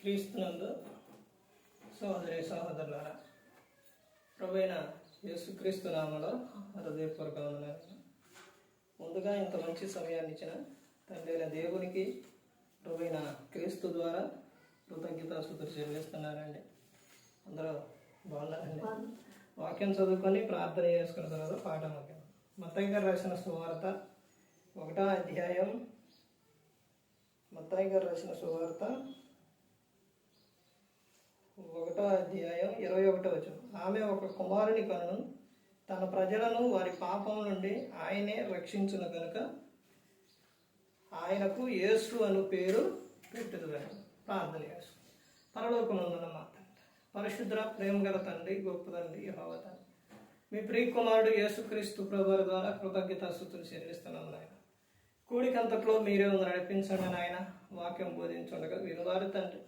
క్రీస్తునందు సహోదరి సహోదరులారా ప్రభుైన యేసుక్రీస్తు నామలో హృదయపూర్వక ముందుగా ఇంత మంచి సమయాన్ని ఇచ్చిన తండ్రి దేవునికి ప్రభుైన క్రీస్తు ద్వారా కృతజ్ఞతాసుతులు చెల్లిస్తున్నారండి అందరూ బాగున్నారండి? వాక్యం చదువుకొని ప్రార్థన చేసుకున్న తర్వాత పాఠం ముఖ్యం మత్తయ్య గారు రాసిన సువార్త ఒకటో అధ్యాయం. మత్తయ్య గారు రాసిన సువార్త ఒకటో అధ్యాయం ఇరవై ఒకటో వచ్చిన ఆమె ఒక కుమారుని కను తన ప్రజలను వారి పాపం నుండి ఆయనే రక్షించును కనుక ఆయనకు యేసు అను పేరు పెట్టదు ప్రార్థన చేసు పరలోకమందున మా తండ్రి. పరిశుద్ర ప్రేమ గల తండ్రి గొప్ప తండ్రి యెహోవా తండ్రి. మీ ప్రియ కుమారుడు యేసుక్రీస్తు ప్రభువారి ద్వారా కృతజ్ఞత స్థుతులు చెల్లిస్తున్నాను నాయన. కూడికంతట్లో మీరే ఉంది నడిపించండి నాయన. వాక్యం బోధించుండగా వినువారు తండ్రి.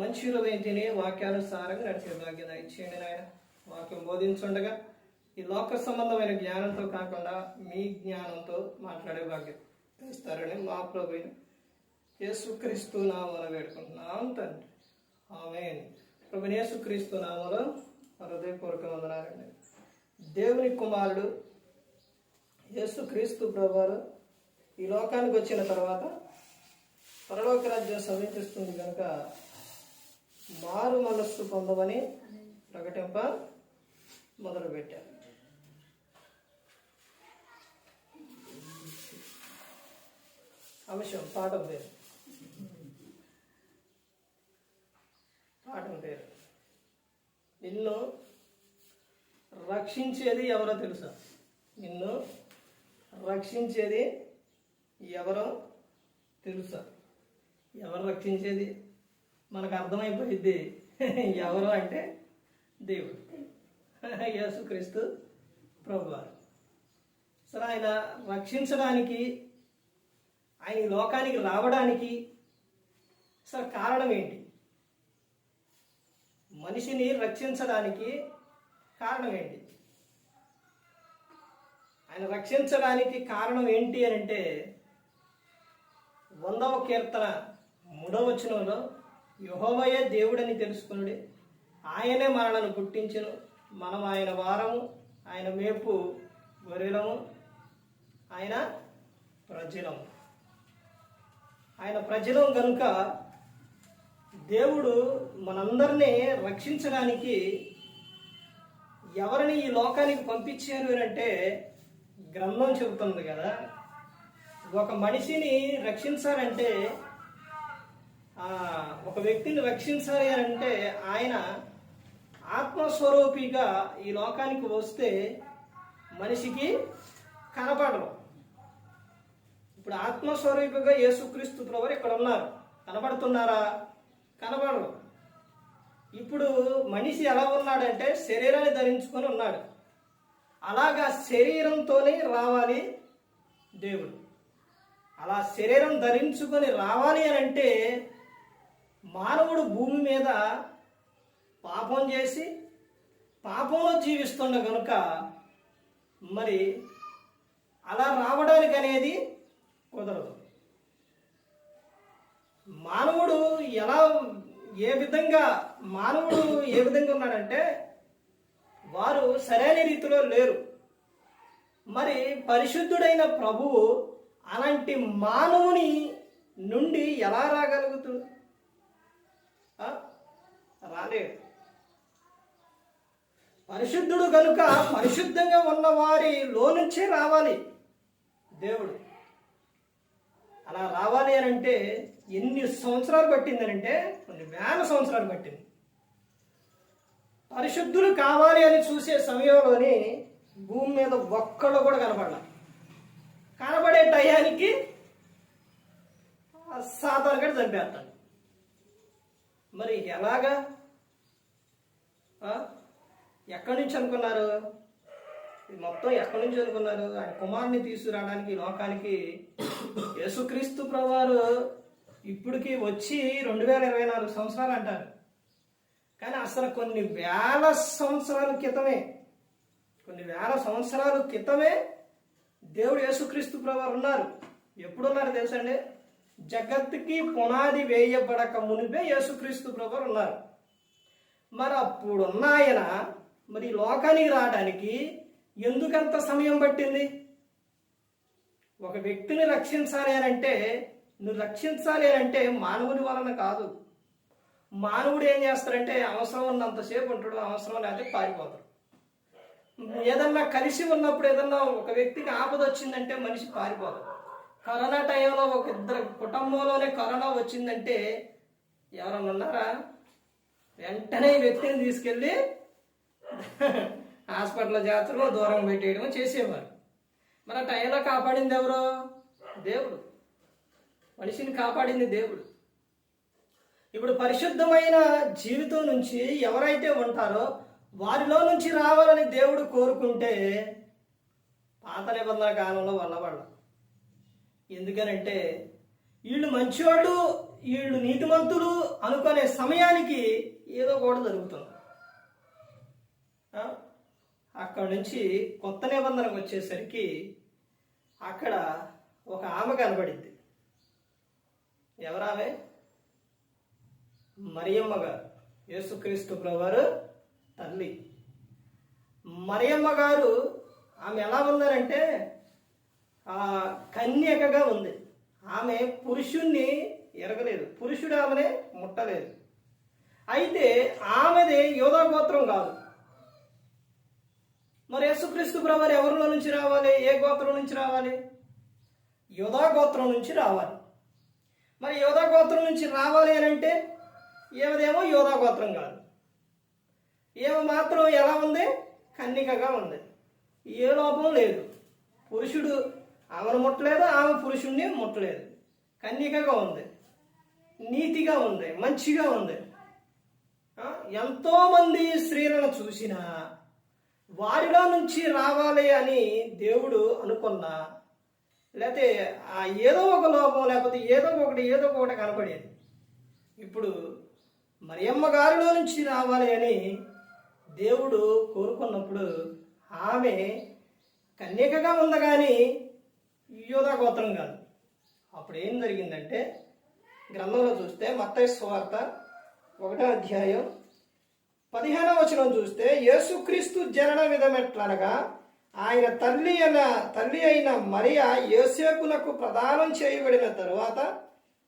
మంచి హృదయం తిని వాక్యానుసారంగా నడిచే భాగ్యత ఇచ్చేయండి నాయన. వాక్యం బోధించుండగా ఈ లోక సంబంధమైన జ్ఞానంతో కాకుండా మీ జ్ఞానంతో మాట్లాడే భాగ్యం ఇస్తారని మా ప్రభు యేసుక్రీస్తు నామలో వేడుకుంటున్నాం తండ్రి. ఆమె ప్రభు యేసుక్రీస్తు నామలో హృదయపూర్వక వందనాలండి. దేవుని కుమారుడు యేసుక్రీస్తు ప్రభువారు ఈ లోకానికి వచ్చిన తర్వాత పరలోక రాజ్యం సమీపిస్తుంది కనుక మారు మనస్సు పొందమని ప్రకటింప మొదలుపెట్టారు. అంశం పాఠం పేరు. పాఠం పేరు. నిన్ను రక్షించేది ఎవరో తెలుసా? నిన్ను రక్షించేది ఎవరో తెలుసా? ఎవరు రక్షించేది? మనకు అర్థమైపోయింది. ఎవరు అంటే దేవుడు. యేసుక్రీస్తు ప్రభువారు. సరే ఆయన రక్షించడానికి ఆయన లోకానికి రావడానికి సార్ కారణం ఏంటి? మనిషిని రక్షించడానికి కారణం ఏంటి? ఆయన రక్షించడానికి కారణం ఏంటి అని అంటే వందవ కీర్తన మూడవ వచనంలో యహోవయే దేవుడని తెలుసుకునుడే. ఆయనే మనలను గుర్తించను మనం ఆయన వారము ఆయన మేపు గొర్రెలము ఆయన ప్రజలము. ఆయన ప్రజలం కనుక దేవుడు మనందరినీ రక్షించడానికి ఎవరిని ఈ లోకానికి పంపించారు అంటే గ్రంథం చెబుతుంది కదా. ఒక మనిషిని రక్షించాలంటే ఒక వ్యక్తిని రక్షించాలి అని అంటే ఆయన ఆత్మస్వరూపిగా ఈ లోకానికి వస్తే మనిషికి కనపడరు. ఇప్పుడు ఆత్మస్వరూపిగా యేసుక్రీస్తు ప్రభు ఇక్కడ ఉన్నారు. కనబడుతున్నారా కనబడరు ఇప్పుడు మనిషి ఎలా ఉన్నాడంటే శరీరాన్ని ధరించుకొని ఉన్నాడు. అలాగా శరీరంతోనే రావాలి దేవుడు. అలా శరీరం ధరించుకొని రావాలి అని అంటే మానవుడు భూమి మీద పాపం చేసి పాపంలో జీవిస్తుండ కనుక మరి అలా రావడానికి అనేది కుదరదు. మానవుడు ఎలా ఏ విధంగా మానవుడు ఏ విధంగా ఉన్నాడంటే వారు సరైన రీతిలో లేరు. మరి పరిశుద్ధుడైన ప్రభువు అలాంటి మానవుని నుండి ఎలా రాగలుగుతుంది పరిశుద్ధుడు కనుక పరిశుద్ధంగా ఉన్న వారి లోనుంచే రావాలి దేవుడు. అలా రావాలి అని అంటే ఎన్ని సంవత్సరాలు పట్టిందనంటే కొన్ని వేల సంవత్సరాలు పట్టింది. పరిశుద్ధులు కావాలి అని చూసే సమయంలోని భూమి మీద ఒక్కళ్ళు కూడా కనపడాల. కనబడే టయానికి సాధారణంగా చంపేస్తాను చంపేస్తాడు. మరి ఎలాగా? ఎక్కడి నుంచి అనుకున్నారు? మొత్తం ఎక్కడి నుంచి అనుకున్నారు? ఆయన కుమారుని తీసుకురావడానికి లోకానికి యేసుక్రీస్తు ప్రభువారు ఇప్పటికి వచ్చి రెండు వేల ఇరవై నాలుగు సంవత్సరాలు అంటారు. కానీ అసలు కొన్ని వేల సంవత్సరాల క్రితమే కొన్ని వేల సంవత్సరాల క్రితమే దేవుడు యేసుక్రీస్తు ప్రభువారు ఉన్నారు. ఎప్పుడు ఉన్నారు తెలుసండి జగత్తుకి పునాది వేయబడక మునిపే యేసుక్రీస్తు ప్రభువారు ఉన్నారు. మరి అప్పుడున్న ఆయన మరి లోకానికి రావడానికి ఎందుకంత సమయం పట్టింది? ఒక వ్యక్తిని రక్షించాలి అని అంటే నువ్వు రక్షించాలి అని అంటే మానవుని వలన కాదు. మానవుడు ఏం చేస్తాడంటే అవసరం ఉన్నంతసేపు ఉంటాడు అవసరం లేకపోతే పారిపోతాడు. ఏదన్నా కలిసి ఉన్నప్పుడు ఏదన్నా ఒక వ్యక్తికి ఆపద వచ్చిందంటే మనిషి పారిపోతాడు. కరోనా టైంలో ఒక ఇద్దరు కుటుంబంలోనే కరోనా వచ్చిందంటే ఎవరన్నా ఉన్నారా? వెంటనే ఈ వ్యక్తిని తీసుకెళ్ళి హాస్పిటల్ జాతరలో దూరం పెట్టేయడం చేసేవారు. మన టైంలో కాపాడింది ఎవరు? దేవుడు. మనిషిని కాపాడింది దేవుడు. ఇప్పుడు పరిశుద్ధమైన జీవితం నుంచి ఎవరైతే ఉంటారో వారిలో నుంచి రావాలని దేవుడు కోరుకుంటే పాత నిబంధన కాలంలో వల్లబడ ఎందుకనంటే వీళ్ళు మంచివాళ్ళు వీళ్ళు నీతిమంతులు అనుకునే సమయానికి ఏదో కూడా జరుగుతుంది. అక్కడ నుంచి కొత్త నిబంధనకు వచ్చేసరికి అక్కడ ఒక ఆమె కనబడింది. ఎవరామె? మరియమ్మ గారు. యేసుక్రీస్తు ప్రభువారు తల్లి. మరియమ్మ గారు ఆమె ఎలా ఉన్నారంటే ఆ కన్యకగా ఉంది. ఆమె పురుషుణ్ణి ఎరగలేదు. పురుషుడు ఆమెనే ముట్టలేదు. అయితే ఆమెది యోధా గోత్రం కాదు. మరి యేసుక్రీస్తు ప్రభువారు ఎవరిలో నుంచి రావాలి? ఏ గోత్రం నుంచి రావాలి? యోధా గోత్రం నుంచి రావాలి. మరి యోధా గోత్రం నుంచి రావాలి అని అంటే ఏమదేమో యోధా గోత్రం కాదు. ఏమ మాత్రం ఎలా ఉంది? కన్నికగా ఉంది. ఏ లోపం లేదు. పురుషుడు ఆమెను ముట్టలేదు ఆమె పురుషుణ్ణి ముట్టలేదు. కన్నికగా ఉంది. నీతిగా ఉంది. మంచిగా ఉంది. ఎంతోమంది స్త్రీలను చూసినా వారిలో నుంచి రావాలి అని దేవుడు అనుకున్నా. లేకపోతే ఆ ఏదో ఒక లోపం లేకపోతే ఏదో ఒకటి ఏదో ఒకటి కనపడేది. ఇప్పుడు మరియమ్మ గారిలో నుంచి రావాలి అని దేవుడు కోరుకున్నప్పుడు ఆమె కన్యకగా ఉంది కానీ యోధా గోత్రం కాదు. అప్పుడు ఏం జరిగిందంటే గ్రంథంలో చూస్తే మత్తయి సువార్త ఒకటో అధ్యాయం పదిహేనవ వచనం చూస్తే యేసుక్రీస్తు జనన విధమెట్లనగా ఆయన తల్లి అయిన తల్లి అయిన మరియా యోసేపునకు ప్రదానం చేయబడిన తరువాత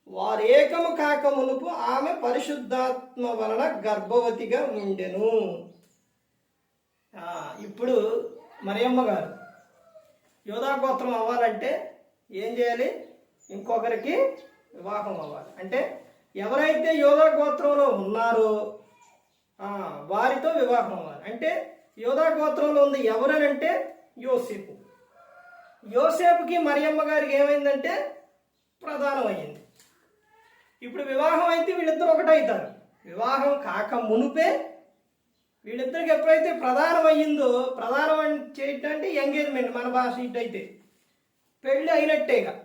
వారేకము కాక మునుపు ఆమె పరిశుద్ధాత్మ వలన గర్భవతిగా ఉండెను. ఇప్పుడు మరియమ్మ గారు యోధాగోత్రం అవ్వాలంటే ఏం చేయాలి? ఇంకొకరికి వివాహం అవ్వాలి. అంటే ఎవరైతే యోధా గోత్రంలో ఉన్నారో వారితో వివాహం అవ్వాలి. అంటే యోధా గోత్రంలో ఉంది ఎవరనంటే యోసేపు. యోసేపుకి మరియమ్మ గారికి ఏమైందంటే ప్రధానం ఇప్పుడు వివాహం అయితే వీళ్ళిద్దరు ఒకటవుతారు వివాహం కాక మునుపే వీళ్ళిద్దరికి ఎప్పుడైతే ప్రధానం అయ్యిందో ప్రధానం చేయటం అంటే ఎంగేజ్మెంట్ మన భాష ఇటైతే. పెళ్ళి అయినట్టేగా.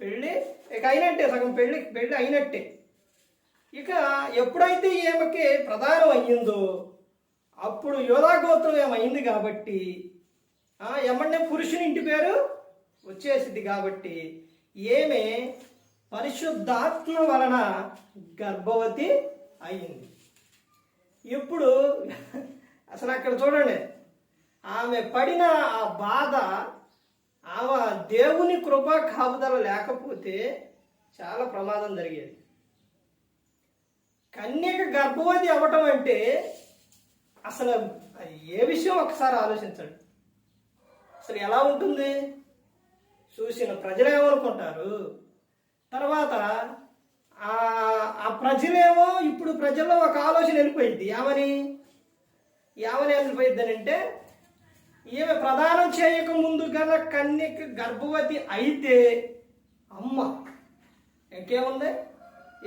పెళ్ళి ఇక అయినట్టే సగం పెళ్ళి పెళ్ళి అయినట్టే. ఇక ఎప్పుడైతే ఈమెకి ప్రధానం అయ్యిందో అప్పుడు యోధాగోత్రం ఏమైంది కాబట్టి ఆ, పురుషుని ఇంటి పేరు వచ్చేసింది కాబట్టి ఏమే పరిశుద్ధాత్మ వలన గర్భవతి అయింది ఇప్పుడు అసలు అక్కడ చూడండి ఆమె పడిన ఆ బాధ ఆమె దేవుని కృపా కాపుదల లేకపోతే చాలా ప్రమాదం జరిగేది. కన్యక గర్భవతి అవ్వటం అంటే అసలు ఏ విషయం ఒకసారి ఆలోచించండి. అసలు ఎలా ఉంటుంది? చూసిన ప్రజలు ఏమనుకుంటారు? తర్వాత ఆ ప్రజలేమో ఇప్పుడు ప్రజల్లో ఒక ఆలోచన వెళ్ళిపోయింది. ఏమని ఏమని వెళ్ళిపోయింది అని అంటే ఈమె ప్రదానం చేయక ముందు గల కన్యక గర్భవతి అయితే అమ్మ ఇంకేముంది?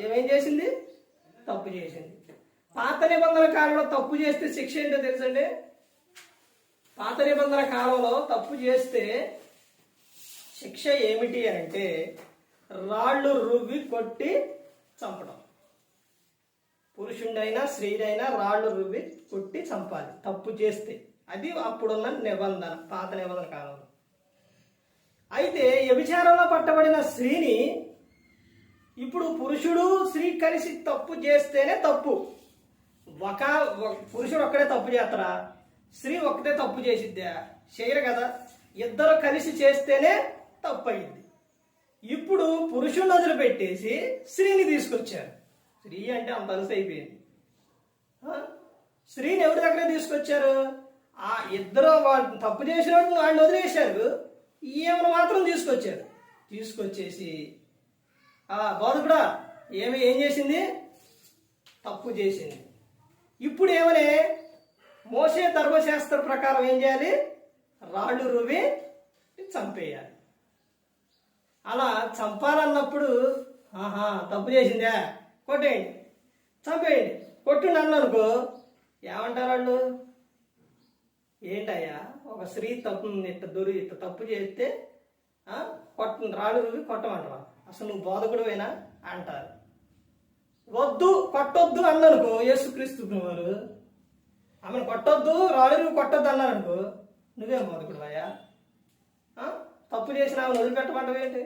ఏమేం చేసింది? తప్పు చేసింది. పాత నిబంధన కాలంలో తప్పు చేస్తే శిక్ష ఏంటో తెలుసండి? పాత నిబంధన కాలంలో తప్పు చేస్తే శిక్ష ఏమిటి అంటే రాళ్ళు రువ్వి కొట్టి చంపడం. పురుషుడైనా స్త్రీడైనా రాళ్ళు రువ్వి కొట్టి చంపాలి. తప్పు చేస్తే. అది అప్పుడున్న నిబంధన పాత నిబంధన కాలంలో. అయితే వ్యభిచారంలో పట్టబడిన స్త్రీని ఇప్పుడు పురుషుడు స్త్రీ కలిసి తప్పు చేస్తేనే తప్పు. ఒక పురుషుడు ఒక్కడే తప్పు చేస్తారా స్త్రీ ఒక్కటే తప్పు చేసిద్దా? చేయరు కదా. ఇద్దరు కలిసి చేస్తేనే తప్పు అయింది ఇప్పుడు పురుషుడిని వదిలిపెట్టేసి స్త్రీని తీసుకొచ్చారు. స్త్రీ అంటే అంత అలసి అయిపోయింది. స్త్రీని ఎవరి దగ్గర తీసుకొచ్చారు? ఆ ఇద్దరు వాళ్ళు తప్పు చేసిన వాళ్ళు వదిలేశారు. ఈమెను మాత్రం తీసుకొచ్చారు? తీసుకొచ్చేసి ఆ బోధకుడా ఏమి ఏం చేసింది? తప్పు చేసింది. ఇప్పుడు ఏమని? మోసే ధర్మశాస్త్ర ప్రకారం ఏం చేయాలి? రాళ్ళు రువి చంపేయాలి. అలా చంపాలన్నప్పుడు ఆహా తప్పు చేసిందా? కొట్టేయండి. చంపేయండి. కొట్టిండి అన్ననుకో ఏమంటారు వాళ్ళు? ఏంటయ్యా ఒక స్త్రీ తప్పు ఇట్ట దొరి ఇట్ట తప్పు చేస్తే కొట్ట రాళ్ళు రువి కొట్టమంటారు అసలు నువ్వు బోధకుడువేనా అంటారు. వద్దు కొట్టొద్దు అన్ననుకో యేసుక్రీస్తు వారు. ఆమెను కొట్టొద్దు రాళ్ళు రువి కొట్టొద్దు అన్నారనుకో నువ్వేం బోధకుడు అయ్యా తప్పు చేసిన ఆమెను వదిలిపెట్టమంటావేంటి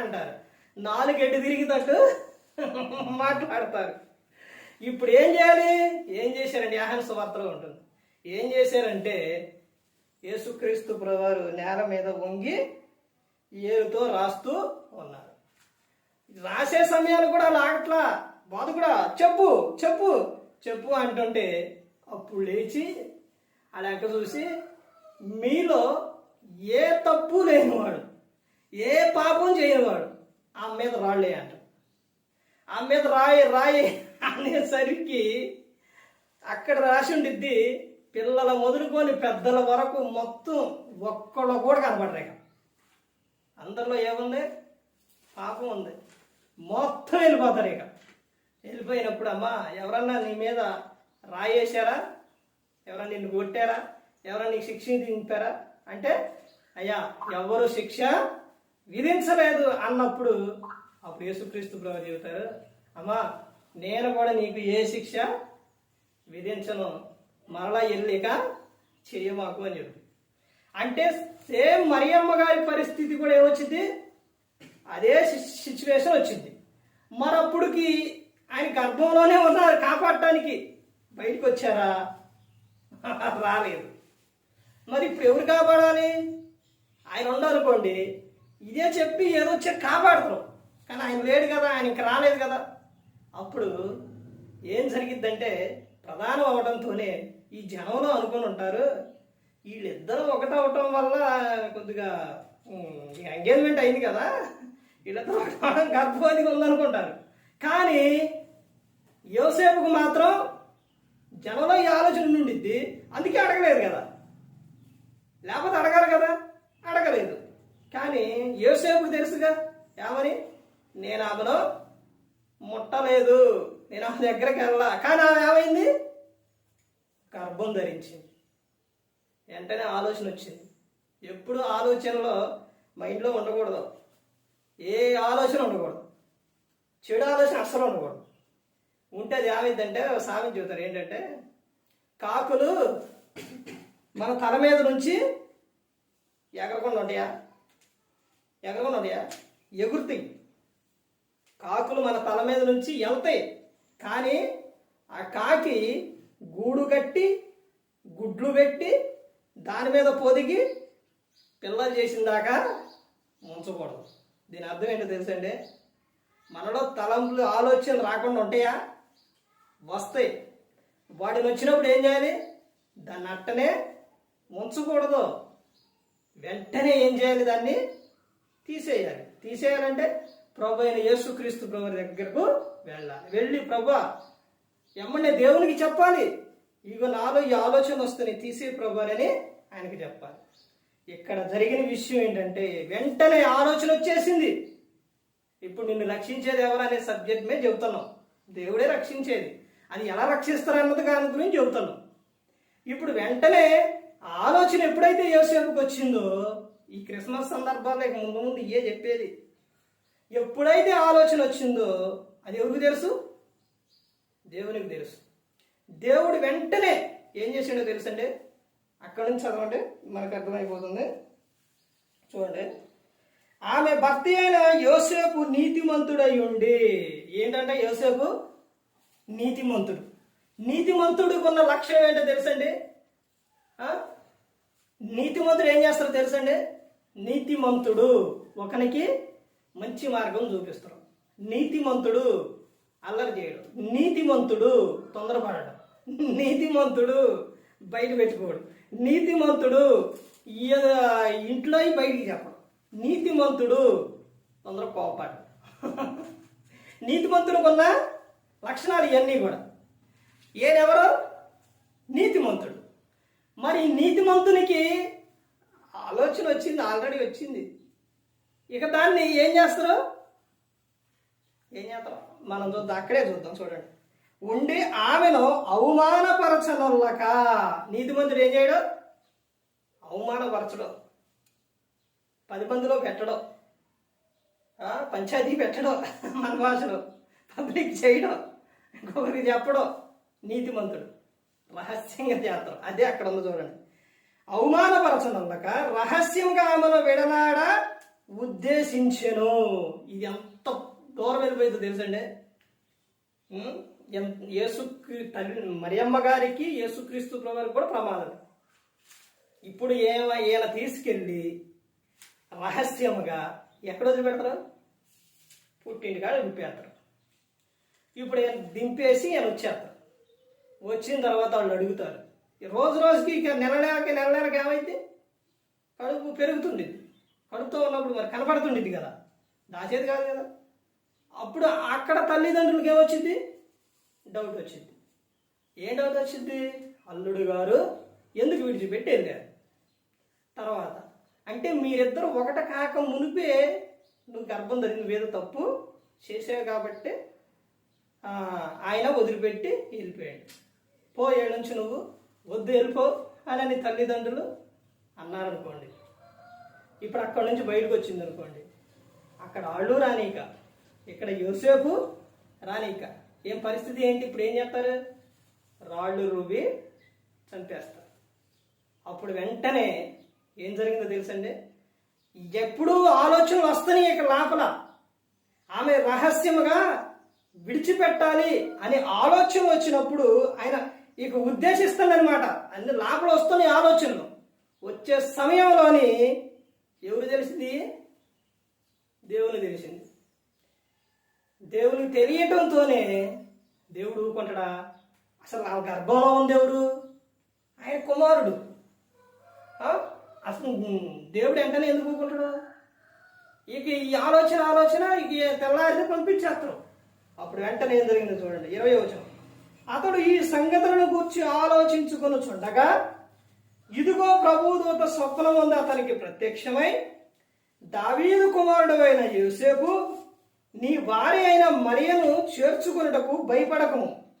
అంటారు. నాలుగెడ్డు తిరిగినట్టు మాట్లాడతారు. ఇప్పుడు ఏం చేయాలి? ఏం చేశారండి? ఆహన సువార్తలో ఉంటుంది. ఏం చేశారంటే యేసుక్రీస్తు ప్రభువారు నేల మీద వంగి ఏరుతో రాస్తూ ఉన్నారు రాసే సమయాలు కూడా లాగట్లా బాధ కూడా. చెప్పు చెప్పు చెప్పు అంటుంటే అప్పుడు లేచి ఆ లెక్క చూసి మీలో ఏ తప్పు లేనివాడు ఏ పాపం చేయనివాడు ఆ మీద రాళ్ళే అంట. ఆ మీద రాయి రాయి అనేసరికి అక్కడ రాసి ఉండిద్ది పిల్లల మొదలుకొని పెద్దల వరకు మొత్తం ఒక్కళ్ళు కూడా కనపడరు అందరిలో ఏముంది? పాపం ఉంది. మొత్తం వెళ్ళిపోతారు ఇక. వెళ్ళిపోయినప్పుడు అమ్మా ఎవరన్నా నీ మీద రాయేశారా? ఎవరన్నా నిన్ను కొట్టారా? ఎవరన్నా నీకు శిక్ష దింపారా అంటే అయ్యా ఎవరు శిక్ష విధించలేదు అన్నప్పుడు అప్పుడు యేసుక్రీస్తు ప్రభు చెబుతారు అమ్మా నేను కూడా నీకు ఏ శిక్ష విధించను. మరలా వెళ్ళిక చేయమాకు అని చెప్పి. అంటే సేమ్ మరియమ్మ గారి పరిస్థితి కూడా ఏమొచ్చింది? అదే సిచ్యువేషన్ వచ్చింది. మరప్పుడుకి ఆయన గర్భంలోనే ఉన్నారు కాపాడటానికి. బయటకు వచ్చారా? రాలేదు. మరి ఇప్పుడు ఎవరు కాపాడాలి? ఆయన ఉండాలనుకోండి ఇదే చెప్పి ఏదో వచ్చి కాపాడతారు కానీ ఆయన లేడు కదా ఆయన ఇంకా రాలేదు కదా. అప్పుడు ఏం జరిగిద్దంటే ప్రధానం అవడంతోనే ఈ జనంలో అనుకుని ఉంటారు వీళ్ళిద్దరూ ఒకటవటం వల్ల కొద్దిగా ఎంగేజ్మెంట్ అయింది కదా. వీళ్ళతో ఒకటవడం గర్భవతిగా ఉందనుకుంటారు కానీ యోసేపుకు మాత్రం జనంలో ఈ ఆలోచన ఉండిద్ది. అందుకే అడగలేదు కదా. లేకపోతే అడగాలి కదా? అడగలేదు. కానీ యోసేపుకు తెలుసుగా? ఏమని? నేను ఆమెను ముట్టలేదు. నేను ఆమె దగ్గరికి వెళ్ళా కానీ ఆమె ఏమైంది? గర్భం ధరించింది. వెంటనే ఆలోచన వచ్చింది. ఎప్పుడు ఆలోచనలో మైండ్లో ఉండకూడదు. ఏ ఆలోచన ఉండకూడదు. చెడు ఆలోచన అస్సలు ఉండకూడదు. ఉంటే అది ఏమైందంటే ఒక సామెత చెబుతారు. ఏంటంటే కాకులు మన తల మీద నుంచి ఎగరకుండా ఉంటాయా? ఎగరకుండా ఉంటాయా? ఎగురుతాయి. కాకులు మన తల మీద నుంచి వెళ్తాయి కానీ ఆ కాకి గూడు కట్టి గుడ్లు పెట్టి దాని మీద పొదిగి పిల్లలు చేసిన దాకా ఉంచకూడదు దీని అర్థం ఏంటో తెలుసండి? మనలో తలంపులు ఆలోచనలు రాకుండా ఉంటాయా? వస్తాయి. వాటిని వచ్చినప్పుడు ఏం చేయాలి? దాన్ని అట్టనే ఉంచకూడదు వెంటనే ఏం చేయాలి దాన్ని? తీసేయాలి. తీసేయాలంటే ప్రభు అయిన యేసుక్రీస్తు ప్రభు దగ్గరకు వెళ్ళాలి. వెళ్ళి ప్రభా ఎమ్మనే దేవునికి చెప్పాలి. ఇగో నాలో ఈ ఆలోచన వస్తుంది తీసే ప్రభు అని ఆయనకి చెప్పాలి. ఇక్కడ జరిగిన విషయం ఏంటంటే వెంటనే ఆలోచన వచ్చేసింది. ఇప్పుడు నిన్ను రక్షించేది ఎవరనే సబ్జెక్ట్ మీద చెబుతున్నాం. దేవుడే రక్షించేది. అది ఎలా రక్షిస్తారు అన్నది దాని గురించి చెబుతున్నాం. ఇప్పుడు వెంటనే ఆలోచన ఎప్పుడైతే యోసేపుకి వచ్చిందో ఈ క్రిస్మస్ సందర్భాల్లో ఇక ముందు ముందు ఇయే చెప్పేది. ఎప్పుడైతే ఆలోచన వచ్చిందో అది ఎవరికి తెలుసు? దేవునికి తెలుసు. దేవుడు వెంటనే ఏం చేసిండో అంటే అక్కడ నుంచి చదవండి మనకు అర్థమైపోతుంది. చూడండి. ఆమె భర్త అయిన యోసేపు నీతిమంతుడై ఉండి ఏంటంటే యోసేపు? నీతిమంతుడు. నీతిమంతుడికి ఉన్న లక్ష్యం ఏంటో తెలుసండి? నీతిమంతుడు ఏం చేస్తారో తెలుసండి? నీతిమంతుడు. ఒకనికి మంచి మార్గం చూపిస్తారు. నీతిమంతుడు అల్లరి చేయడం. నీతిమంతుడు తొందరపడడం. నీతిమంతుడు బయట పెట్టుకోడు. నీతిమంతుడు ఈ- ఇంట్లో బయటికి చెప్పడు. నీతిమంతుడు తొందర కోపాడు నీతిమంతుడు ఉన్న లక్షణాలు ఇవన్నీ కూడా. ఏదెవరు నీతిమంతుడు. మరి నీతిమంతునికి ఆలోచన వచ్చింది ఆల్రెడీ వచ్చింది. ఇక దాన్ని ఏం చేస్తారు? ఏం చేస్తారు? మనం చూద్దాం అక్కడే చూద్దాం చూడండి. ఉండి ఆమెను అవమానపరచనొల్లక. నీతిమంతుడు ఏం చేయడం? అవమానపరచడం. పది మందిలో పెట్టడం. పంచాయతీ పెట్టడం. మన భాషలో పబ్లిక్ చేయడం. ఇంకొకరికి చెప్పడం. నీతిమంతుడు. రహస్యంగా చేస్తాం అదే అక్కడ ఉంది చూడండి. అవమానపరచనందక రహస్యంగా ఆమెను విడనాడ ఉద్దేశించెను. ఇది ఎంత దూరం వెళ్ళిపోయిందో తెలుసండి. యేసు తల్లి మరియమ్మ గారికి యేసుక్రీస్తు వారికి కూడా ప్రమాదం. ఇప్పుడు ఏమ ఈయన తీసుకెళ్ళి రహస్యముగా ఎక్కడ వదిలిపెడతారు? పుట్టింటికాడ దింపేస్తారు. ఇప్పుడు ఈయన దింపేసి ఈయన వచ్చేస్తారు. వచ్చిన తర్వాత వాళ్ళు అడుగుతారు. రోజు రోజుకి ఇక నెల నెలకి నెల నెలకి ఏమైంది? కడుపు పెరుగుతుండేది కడుపుతో ఉన్నప్పుడు మరి కనపడుతుండేది కదా. దాచేది కాదు కదా. అప్పుడు అక్కడ తల్లిదండ్రులకి ఏమొచ్చింది? డౌట్ వచ్చింది. ఏం డౌట్ వచ్చింది? అల్లుడు గారు ఎందుకు విడిచిపెట్టి వెళ్ళారు? తర్వాత అంటే మీరిద్దరు ఒకట కాక మునిపే నువ్వు గర్భం ధరింది వేద తప్పు చేసావు కాబట్టి ఆయన వదిలిపెట్టి వెళ్ళిపోయాడు. పో ఏడుంచి నుంచి నువ్వు వద్దు వెళ్ళిపో అని అని తల్లిదండ్రులు అన్నారనుకోండి. ఇప్పుడు అక్కడి నుంచి బయటకు వచ్చింది అనుకోండి అక్కడ ఆళ్ళు రానీక ఇక్కడ యోసేపు రానీక ఏం పరిస్థితి ఏంటి? ఇప్పుడు ఏం చేస్తారు? రాళ్ళు రువి చంపేస్తారు. అప్పుడు వెంటనే ఏం జరిగిందో తెలుసండి? ఎప్పుడూ ఆలోచనలు వస్తున్నాయి ఇక్కడ లోపల. ఆమె రహస్యముగా విడిచిపెట్టాలి అనే ఆలోచన వచ్చినప్పుడు ఆయన ఇక ఉద్దేశిస్తాడనమాట అన్ని లోపల వస్తున్నాయి ఆలోచనలు. వచ్చే సమయంలోని ఎవరు తెలిసింది? దేవుని తెలిసింది. దేవునికి తెలియటంతోనే దేవుడు ఊరుకుంటాడా అసలు ఆ గర్భంలో ఉంది దేవుడు? ఆయన కుమారుడు. అసలు దేవుడు వెంటనే ఎందుకు ఊరుకుంటాడు? ఇక ఈ ఆలోచన ఆలోచన ఇక తెల్లారిని పంపించేస్తారు అప్పుడు వెంటనే ఏం జరిగిందో చూడండి. ఇరవై వచనం. అతడు ఈ సంగతులను గురించి ఆలోచించుకొని చూడగా ఇదిగో ప్రభుదూత స్వప్నం ఉంది అతనికి ప్రత్యక్షమై దావీదు కుమారుడు అయిన యూసేపు నీ భార్య అయిన మరియను చేర్చుకున్నటకు భయపడకము.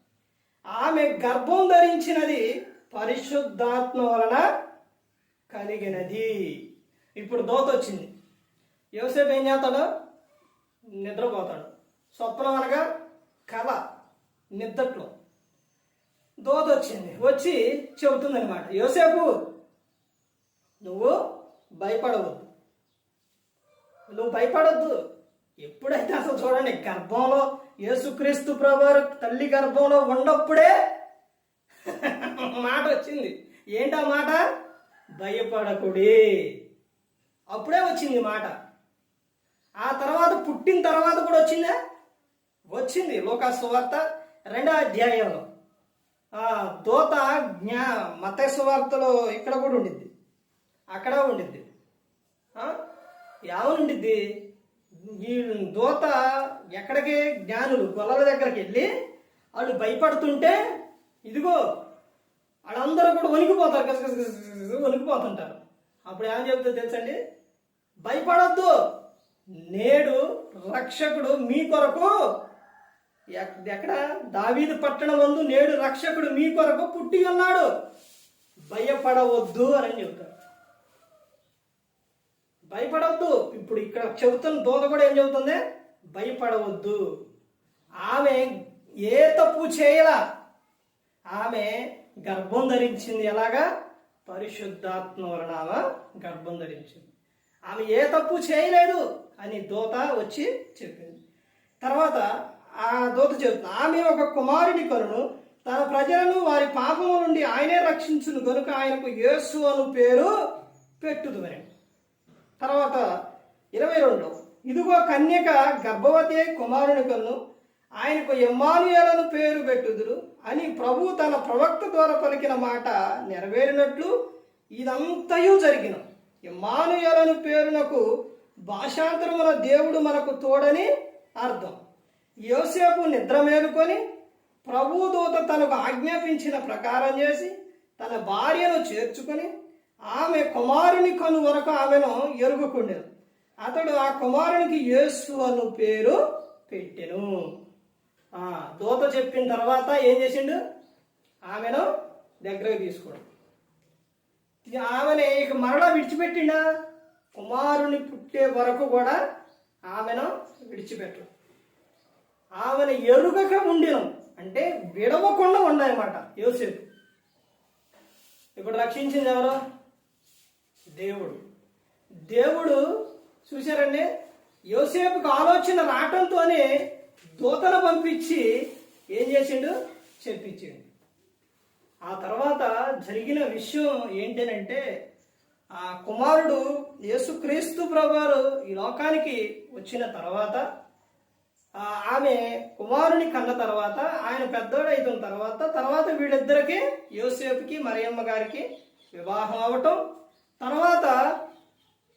ఆమె గర్భం ధరించినది పరిశుద్ధాత్మ వలన కలిగినది. ఇప్పుడు దోత వచ్చింది. యోసేపు ఏం చేస్తాడు? నిద్రపోతాడు. స్వప్నం అనగా కళ నిద్రట్లో దోత వచ్చింది. వచ్చి చెబుతుందనమాట యోసేపు నువ్వు భయపడవద్దు. నువ్వు భయపడొద్దు. ఎప్పుడైతే అసలు చూడండి గర్భంలో యేసుక్రీస్తు ప్రభువారు తల్లి గర్భంలో ఉన్నప్పుడే మాట వచ్చింది. ఏంటా మాట? భయపడకుడి. అప్పుడే వచ్చింది మాట. ఆ తర్వాత పుట్టిన తర్వాత కూడా వచ్చిందా? వచ్చింది. లోకాసు వార్త రెండో అధ్యాయంలో. ఆ దోత జ్ఞా మత వార్తలో ఇక్కడ కూడా ఉండిద్ది. అక్కడ ఉండిద్ది. ఏమనుండిద్ది ఈ దూత ఎక్కడికి? జ్ఞానులు గొల్లల దగ్గరికి వెళ్ళి వాళ్ళు భయపడుతుంటే ఇదిగో వాళ్ళందరూ కూడా వణికిపోతారు గసగస వణికిపోతుంటారు. అప్పుడు ఏం చెప్తుందో తెలుసండి? భయపడద్దు. నేడు రక్షకుడు మీ కొరకు ఎక్కడ? దావీదు పట్టణం వందు నేడు రక్షకుడు మీ కొరకు పుట్టి ఉన్నాడు. భయపడవద్దు అని చెబుతారు భయపడవద్దు. ఇప్పుడు ఇక్కడ చెబుతున్న దూత కూడా ఏం చెబుతుంది? భయపడవద్దు. ఆమె ఏ తప్పు చేయలా. ఆమె గర్భం ధరించింది ఎలాగా? పరిశుద్ధాత్మ వలన ఆమె గర్భం ధరించింది. ఆమె ఏ తప్పు చేయలేదు అని దూత వచ్చి చెప్పింది. తర్వాత ఆ దూత చెబుతుంది ఆమె ఒక కుమారుని కరును తన ప్రజలను వారి పాపము నుండి ఆయనే రక్షించును. కనుక ఆయనకు యేసు అను పేరు పెట్టుదు తర్వాత ఇరవై రెండు ఇదిగో కన్యక గర్భవతి కుమారుని కన్ను ఆయనకు ఎమ్మానుయలను పేరు పెట్టుదురు అని ప్రభు తన ప్రవక్త ద్వారా పలికిన మాట నెరవేరినట్లు ఇదంతయు జరిగిన. ఎమ్మానుయలను పేరునకు భాషాంతరమున దేవుడు మనకు తోడని అర్థం. యోసేపు నిద్ర మేలుకొని ప్రభు దూత తనకు ఆజ్ఞాపించిన ప్రకారం చేసి తన భార్యను చేర్చుకొని ఆమె కుమారుని కను వరకు ఆమెను ఎరుగుకుండెను. అతడు ఆ కుమారునికి యేసు అను పేరు పెట్టెను. ఆ దూత చెప్పిన తర్వాత ఏం చేసిండు? ఆమెను దగ్గరకు తీసుకోడు ఆమెను ఇక మరలా విడిచిపెట్టిండా? కుమారుని పుట్టే వరకు కూడా ఆమెను విడిచిపెట్టడు. ఆమెను ఎరుగక ఉండినం. అంటే విడవకుండా ఉండనమాట యోసేపు ఇప్పుడు రక్షించింది ఎవరు? దేవుడు. దేవుడు చూశారండి యోసేపుకు ఆలోచన రావటంతోనే దూతను పంపించి ఏం చేసిండు? చెప్పించాడు. ఆ తర్వాత జరిగిన విషయం ఏంటనంటే ఆ కుమారుడు యేసుక్రీస్తు ప్రభువారు ఈ లోకానికి వచ్చిన తర్వాత ఆమె కుమారుని కన్న తర్వాత ఆయన పెద్దోడు అయిన తర్వాత తర్వాత వీళ్ళిద్దరికి యోసేపుకి మరియమ్మ గారికి వివాహం అవటం తర్వాత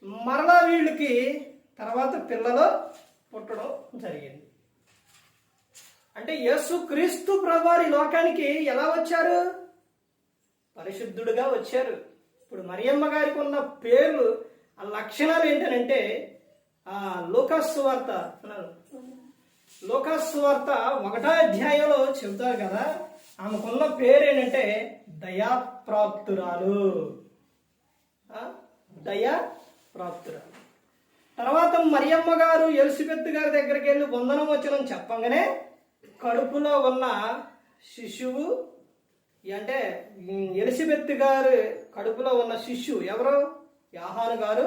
మరలా వీళ్ళకి తర్వాత పిల్లలు పుట్టడం జరిగింది. అంటే యేసు క్రీస్తు ప్రభువారు ఈ లోకానికి ఎలా వచ్చారు? పరిశుద్ధుడుగా వచ్చారు. ఇప్పుడు మరియమ్మ గారికి ఉన్న పేర్లు ఆ లక్షణాలు ఏంటనంటే ఆ లోకాసు వార్త లోకాసు వార్త ఒకటో అధ్యాయంలో చెబుతారు కదా ఆమెకున్న పేరు ఏంటంటే దయాప్రాప్తురాలు. దయా ప్రాప్తురాలు తర్వాత మరియమ్మ గారు ఎలిసిబెత్ గారి దగ్గరికి వెళ్ళి వందనం వచ్చిన చెప్పంగానే కడుపులో ఉన్న శిశువు అంటే ఉమ్, ఎలిజబెత్ గారు కడుపులో ఉన్న శిష్యు ఎవరు? యాహాను గారు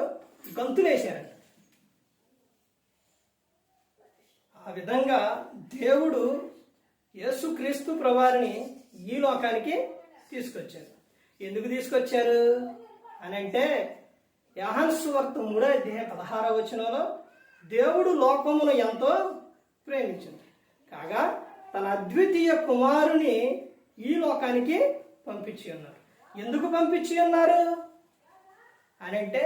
గంతులేశారంట ఆ విధంగా దేవుడు యేసుక్రీస్తు ప్రవారిని ఈ లోకానికి తీసుకొచ్చారు. ఎందుకు తీసుకొచ్చారు? అని అంటే యాహన్ వర్త మూడో అధ్యాయం పదహార వచనంలో దేవుడు లోకమును ఎంతో ప్రేమించింది కాగా తన అద్వితీయ కుమారుని ఈ లోకానికి పంపించి ఉన్నారు. ఎందుకు పంపించి ఉన్నారు? అని అంటే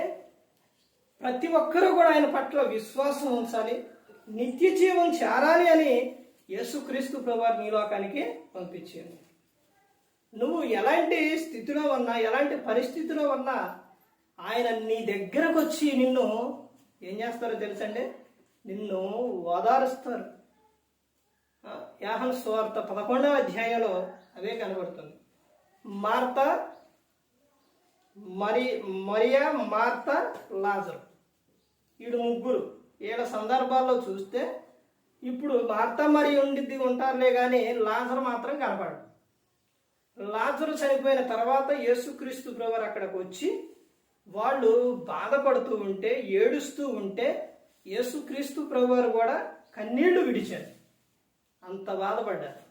ప్రతి ఒక్కరూ కూడా ఆయన పట్ల విశ్వాసం ఉంచాలి నిత్య జీవం చేరాలి అని యేసుక్రీస్తు ప్రభు ఈ లోకానికి పంపించింది నువ్వు ఎలాంటి స్థితిలో ఉన్నా ఎలాంటి పరిస్థితిలో ఉన్నా ఆయన నీ దగ్గరకు వచ్చి నిన్ను ఏం చేస్తారో తెలుసండి? నిన్ను ఓదారుస్తారు. యాహన్ స్వార్త పదకొండవ అధ్యాయంలో అవే కనబడుతుంది. మార్త మరి మరియా మార్త లాజరు. వీడు ముగ్గురు. వీళ్ళ సందర్భాల్లో చూస్తే ఇప్పుడు మార్త మరి ఉండిద్ది ఉంటారులే కానీ లాజరు మాత్రం కనపడు లాజరు చనిపోయిన తర్వాత యేసుక్రీస్తు ప్రభువారు అక్కడికి వచ్చి వాళ్ళు బాధపడుతూ ఉంటే ఏడుస్తూ ఉంటే యేసుక్రీస్తు ప్రభువారు కూడా కన్నీళ్ళు విడిచారు. అంత బాధపడ్డారు.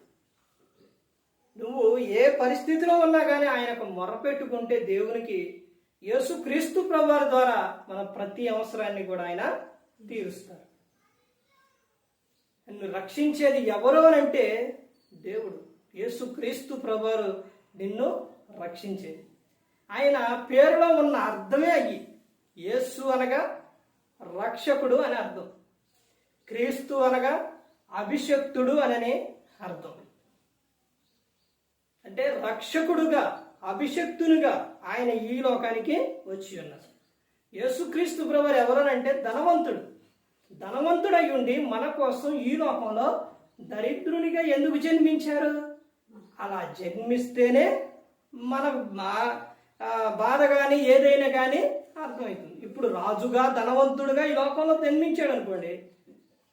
నువ్వు ఏ పరిస్థితిలో ఉన్నా కానీ ఆయనకు మొరపెట్టుకుంటే దేవునికి యేసుక్రీస్తు ప్రభువారి ద్వారా మన ప్రతి అవసరాన్ని కూడా ఆయన తీరుస్తారు. నన్ను రక్షించేది ఎవరు అని అంటే దేవుడు. యేసుక్రీస్తు ప్రభువారు నిన్ను రక్షించేది. ఆయన పేరులో ఉన్న అర్థమే అయ్యి యేసు అనగా రక్షకుడు అని అర్థం. క్రీస్తు అనగా అభిషక్తుడు అననే అర్థం. అంటే రక్షకుడుగా అభిషక్తునిగా ఆయన ఈ లోకానికి వచ్చి ఉన్నారు. యేసుక్రీస్తు ప్రభువారు ఎవరనంటే ధనవంతుడు. ధనవంతుడై ఉండి మన కోసం ఈ లోకంలో దరిద్రునిగా ఎందుకు జన్మించారు? అలా జన్మిస్తేనే మన మా- బాధ కానీ ఏదైనా కానీ అర్థమవుతుంది. ఇప్పుడు రాజుగా ధనవంతుడుగా ఈ లోకంలో జన్మించాడు అనుకోండి.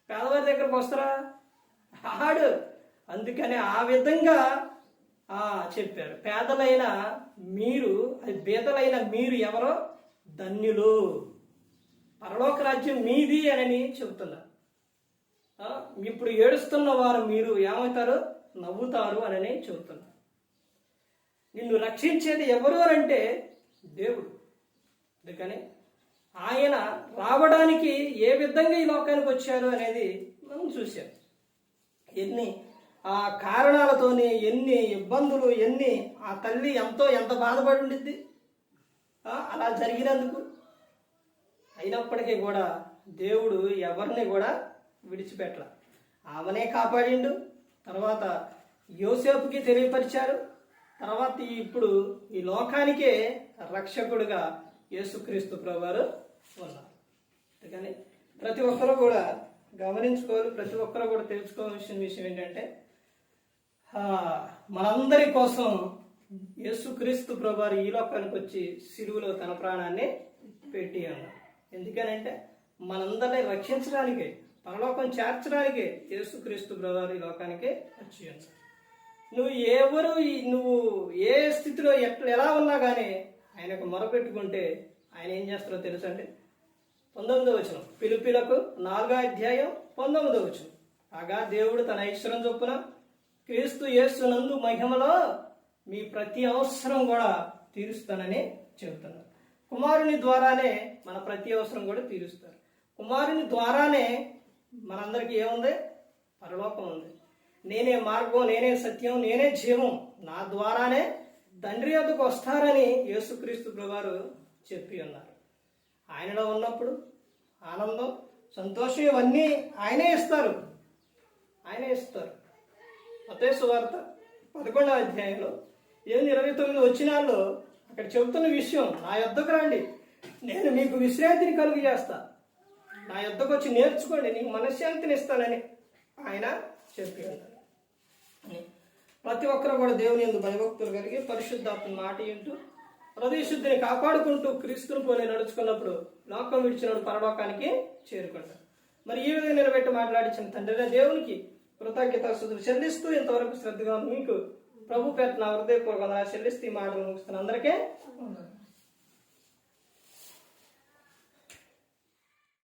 పేదవారి దగ్గరకు వస్తారా? ఆడు. అందుకని ఆ విధంగా చెప్పారు. పేదలైన మీరు అది బీదలైన మీరు ఎవరో ధన్యులు. పరలోక రాజ్యం మీది అని చెబుతున్నారు. ఇప్పుడు ఏడుస్తున్న వారు మీరు ఏమవుతారు? నవ్వుతారు అని చెబుతున్నా. నిన్ను రక్షించేది ఎవరు అంటే దేవుడు. అందుకని ఆయన రావడానికి ఏ విధంగా ఈ లోకానికి వచ్చారు అనేది మనం చూసాం ఎన్ని ఆ కారణాలతోని ఎన్ని ఇబ్బందులు ఎన్ని ఆ తల్లి ఎంతో ఎంత బాధపడి ఉండిద్ది? అలా జరిగినందుకు అయినప్పటికీ కూడా దేవుడు ఎవరిని కూడా విడిచిపెట్టల. ఆమెనే కాపాడిండు. తర్వాత యోసేపుకి తెలియపరిచారు. తర్వాత ఇప్పుడు ఈ లోకానికే రక్షకుడుగా యేసుక్రీస్తు ప్రభువారు ఉన్నారు. అందుకని ప్రతి ఒక్కరూ కూడా గమనించుకోవాలి ప్రతి ఒక్కరూ కూడా తెలుసుకోవాల్సిన విషయం ఏంటంటే మనందరి కోసం యేసుక్రీస్తు ప్రభువారు ఈ లోకానికి వచ్చి సిరువులో తన ప్రాణాన్ని పెట్టి అన్నారు ఎందుకనంటే మనందరిని రక్షించడానికే పరలోకం చేర్చడానికే యేసుక్రీస్తు ప్రభువారు ఈ లోకానికి వచ్చి నువ్వు ఎవరు నువ్వు ఏ స్థితిలో ఎట్లా ఎలా ఉన్నా కానీ ఆయనకు మొరపెట్టుకుంటే ఆయన ఏం చేస్తారో తెలుసండి? పంతొమ్మిదో వచనం. పిలుపులకు నాలుగో అధ్యాయం పంతొమ్మిదో వచనం. కాగా దేవుడు తన ఐశ్వర్యం చొప్పున క్రీస్తు యేసునందు మహిమలో మీ ప్రతి అవసరం కూడా తీరుస్తానని చెబుతున్నారు. కుమారుని ద్వారానే మన ప్రతి అవసరం కూడా తీరుస్తారు. కుమారుని ద్వారానే మనందరికీ ఏముంది? పరలోకం ఉంది. నేనే మార్గం నేనే సత్యం నేనే జీవం. నా ద్వారానే తండ్రి వద్దకు వస్తారని యేసుక్రీస్తు ప్రభువారు చెప్పి ఉన్నారు. ఆయనలో ఉన్నప్పుడు ఆనందం సంతోషం ఇవన్నీ ఆయనే ఇస్తారు. ఆయనే ఇస్తారు. అతే సువార్త పదకొండవ అధ్యాయంలో ఎనిమిది ఇరవై తొమ్మిది వచ్చినాల్లో అక్కడ చెబుతున్న విషయం నా యొద్దకు రండి. నేను మీకు విశ్రాంతిని కలుగు చేస్తాను నా యొద్దకు వచ్చి నేర్చుకోండి నీకు మనశ్శాంతిని ఇస్తానని ఆయన చెప్పి ప్రతి ఒక్కరు కూడా దేవుని ఎందు భయభక్తులు కలిగి పరిశుద్ధాత్మ మాట వింటూ హృదయశుద్ధిని కాపాడుకుంటూ క్రీస్తుని పోలే నడుచుకున్నప్పుడు లోకం విడిచినప్పుడు పరలోకానికి చేరుకుంటారు. మరి ఈ విధంగా నిలబెట్టి మాట్లాడించిన తండ్రి దేవునికి కృతజ్ఞత చెల్లిస్తూ ఇంతవరకు శ్రద్ధగా మీకు ప్రభు పేట నా హృదయపూర్వకంగా చెల్లిస్తూ ఈ మాటలు ముగిస్తున్న అందరికీ